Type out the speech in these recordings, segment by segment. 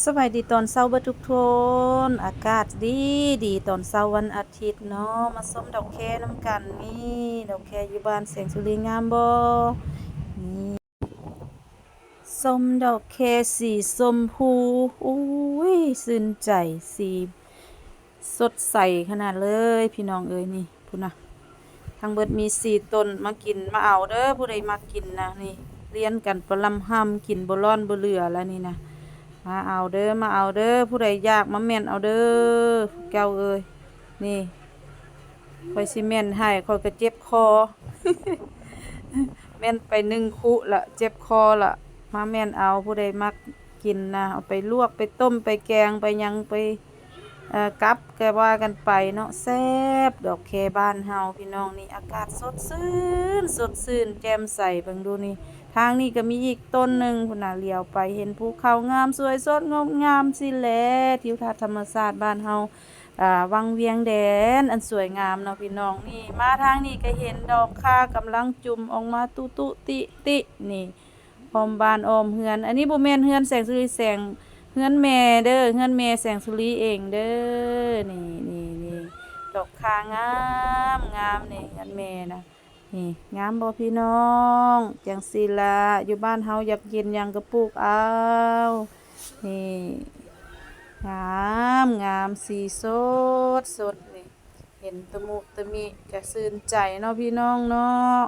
สบายดีตอนเช้าบทุกทน อากาศดีดีตอนเช้าวันอาทิตย์เนาะมาส้มดอกแคน้ำกันนี่ดอกแคอยู่บ้านเสียงสุริงามบ่นี่ส้มดอกแคสีส้มพูอุ้ยซื่นใจสีสดใสขนาดเลยพี่น้องเอ้ยนี่พุ่นะทั้งเบิดมีสี่ต้นมากินมาเอาเด้อผู้ใดมากินนะนี่เรียนกันประลำห้ำกินบ่ร้อนบ่เหลือแล้วนี่นะ มาเอาเด้อมาเอาเด้อผู้ใดอยากมาแม่นเอาเด้อแก้วเอ้ยนี่คอยสิแม่นให้คอยก็เจ็บคอแม่นไปหนึ่งคุละเจ็บคอละมาแม่นเอาผู้ใดมักกินนะเอาไปลวกไปต้มไปแกงไปยังไปอ่อกับแกว่ากันไปเนาะแซบดอกแคบ้านเฮาพี่น้องนี่อากาศสดชื่นสดชื่นแจ่มใสเบิ่งดูนี่ ทางนี้ก็มีอีกต้นหนึ่งพุ่นน่ะเลี้ยวไปเห็นภูเขางามสวยสดงดงามสิแลทิวทัศน์ธรรมศาสตร์บ้านเฮาอ่าวังเวียงแดน อันสวยงามเนาะพี่น้องนี่ มาทางนี้ก็เห็นดอกค่ากำลังจุ่มออกมาตุตุติตินี่พอมบานออมเฮือน อันนี้บ่แม่นเฮือนแสงสุริแสงเฮือนแม่เด้อเฮือนแม่แสงสุริเองเด้อนี่นี่นี่ดอกคางามงามนี่เฮือนแม่นะ นี่งามบ่พี่น้องจังสิละอยู่บ้านเฮาอยากกินยังก็ปลูกเอานี่งามงามสีสดสดนี่เห็นตะมุตะมิก็ซื่นใจเนาะพี่น้องเนาะ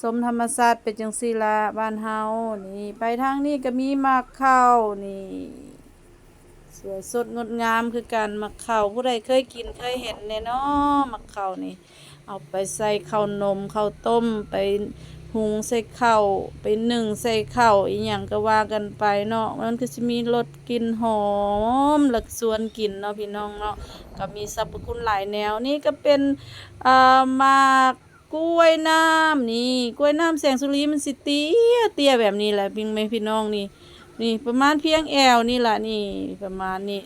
สมธรรมศาสตร์เป็นจังสิละบ้านเฮานี่ ไปทางนี้ก็มีมากข้านี่ สวยสดงดงามคือกันหมักข้าวผู้ใดเคยกินเคยเห็นแน่เนาะมักข้าวนี่ เอาไปใส่ข้าวนมข้าวต้มไปหุงใส่ข้าวไปนึ่งใส่ข้าวอีหยังก็ว่ากันไปเนาะมันก็จะมีรสกลิ่นหอมหลักส่วนกลิ่นเนาะพี่น้องเนาะก็มีสรรพคุณหลายแนวนี่ก็เป็นอ่ามากกล้วยน้ำนี่กล้วยน้ำแสงสุรีมันสิเตี้ยเตี้ยแบบนี้แหละพี่แม่พี่น้องนี่ นี่ประมาณเพียงแอวนี่ล่ะนี่ประมาณนี้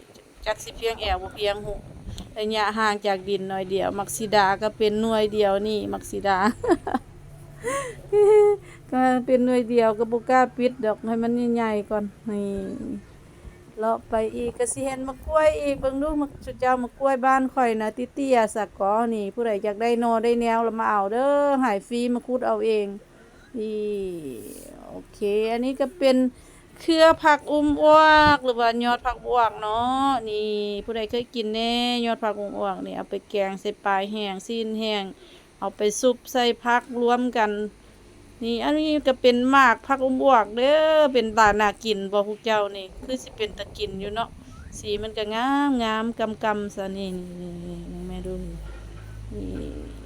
จักสิเพียงแอวบ่เพียงหูระยะห่างจากดินหน่อยเดียว มักซิดาก็เป็นหน่วยเดียวนี่มักซิดา ก็เป็นหน่วยเดียวก็บ่กล้าปิดดอกให้มันใหญ่ๆก่อนนี่เลาะไปอีกก็สิเห็นมะกล้วยอีกเบิ่งดูมะจุเจ้ามะกล้วยบ้านข่อยนะติเตี้ยสักกอนี่ ผู้ใดอยากได้หนอได้แนวแล้วมาเอาเด้อหายฟรีมาคุดเอาเองนี่โอเค อันนี้ก็เป็น เครือผักอุ้มอ้วก หรือว่ายอดผักอ้วกเนาะนี่ผู้ใดเคยกินแน่ยอดผักอุ้มอ้วกนี่เอาไปแกงใส่ปลายแห้งซีนแห้งเอาไปซุปใส่ผักรวมกัน นี่อันนี้ก็เป็นมากผักอุ้มอ้วกเด้อเป็นตาหนากินบ่พวกเจ้านี่คือสิเป็นตะกินอยู่เนาะสีมันก็งามงามกำกำซะนี่นี่นี่นี่แม่ดูนี่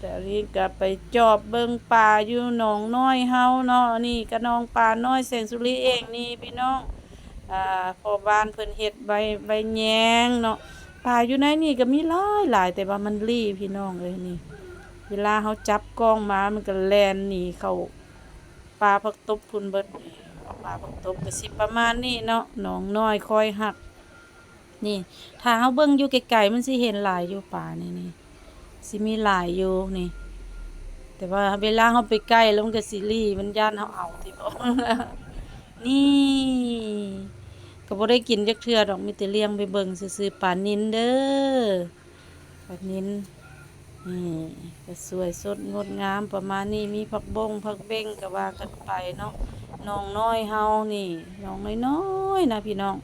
นี่แต่อันนี้ก็ไปจอบเบิงป่าอยู่หนองน้อยเฮาเนาะนี่ก็นองป่าน้อยแสงสุรีเองนี่พี่น้องอ่าพอบ้านเพิ่นเฮ็ดใบใบแยงเนาะป่าอยู่ในนี่ก็มีหลายหลายแต่ว่ามันรีพี่น้องเอ้ยนี่ เวลาเขาจับกล้องมามันก็แล่นหนีเข้าปลาผักตบพุ่นเบิดนี่ปลาผักตบก็สิประมาณนี้เนาะหนองน้อยคอยหัก นี่ถ้าเฮาเบิ่งอยู่ไกลๆมันสิเห็นหลายอยู่ป่านี่นี่ สิมีหลายอยู่นี่ แต่ว่าเวลาเฮาไปใกล้แล้วมันก็สิรีมันย่านเฮาเอาที่บ่นี่ก็บ่ได้กินจักเทื่อดอกมีแต่เลี้ยงไปเบิ่งซื่อๆปลานินเด้อปลานินนี่ก็สวยสดงดงามประมาณนี้มีผักบงผักเบ้งก็ว่ากันไปเนาะน้องน้อยเฮานี่น้องน้อยๆนะพี่น้อง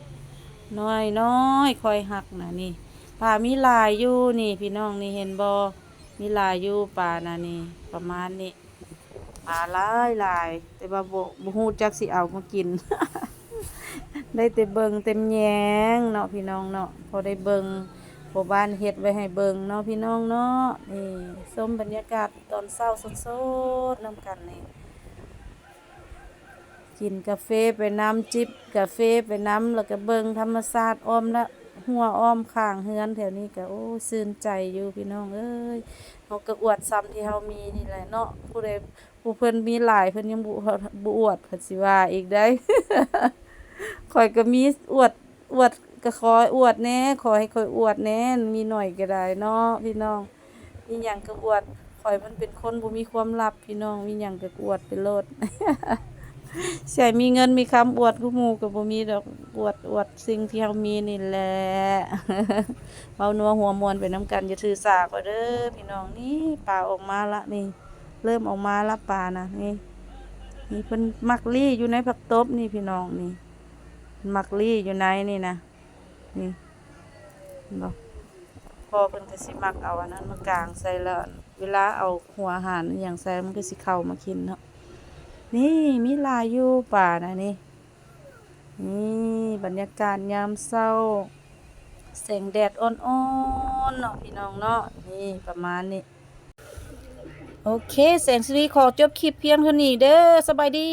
น้อยน้อยคอยหักนะนี่ ป่ามีลายอยู่นี่ พี่น้องนี่เห็นบอมีลายอยู่ป่านะนี่ ประมาณนี้ป่าลายลาย แต่ว่าบบูฮูจักสิเอามากิน ได้แต่เบิงเต็มแยงเนาะพี่น้องเนาะพอได้เบิงพอบ้านเฮ็ดไว้ให้เบิงเนาะพี่น้องเนาะนี่ส้มบรรยากาศตอนเช้าสดๆน้ำกันนี่กินกาแฟไปน้ำจิบกาแฟไปน้ำแล้วก็เบิงธรรมศาสตร์อ้อมละ หัวอ้อมข้างเฮือนแถวนี้ก็โอ้ซื่นใจอยู่พี่น้องเอ้ยเฮาก็อวดซ้ำที่เฮามีนี่แหละเนาะผู้ใดผู้เพิ่นมีหลายเพิ่นยังบ่บ่อวดเพิ่นสิว่าอีกได้ข่อยก็มีอวดอวดก็ขออวดแน่ขอให้ข่อยอวดแน่มีหน่อยก็ได้เนาะพี่น้องมีหยังก็อวดข่อยมันเป็นคนบ่มีความลับพี่น้องมีหยังก็อวดไปโลด ใช่มีเงินมีคำอวดกูหมู่ก็บ่มีดอกอวดอวดสิ่งที่เฮามีนี่แหละเว้านัวหัวมวนไปน้ำกันอย่าถือสาก็เด้อพี่น้องนี่ปลาออกมาละนี่ เริ่มออกมาละปลานะนี่นี่เพิ่นมักลี่อยู่ในผักตบนี่พี่น้องนี่ มักลี่อยู่ในนี่นะนี่เห็นบ่พอเพิ่นก็สิมักเอาอันนั้นมากลางใส่แล้วเวลาเอาหัวอาหารอย่างใส่มันก็สิเข้ามากินเนาะ นี่มีลายอยู่ป่านะนี่ นี่บรรยากาศยามเศร้าแสงแดดอ่อนๆเนาะพี่น้องเนาะนี่ประมาณนี้ โอเคแสงสีขอจบคลิปเพียงเท่านี้เด้อสบายดี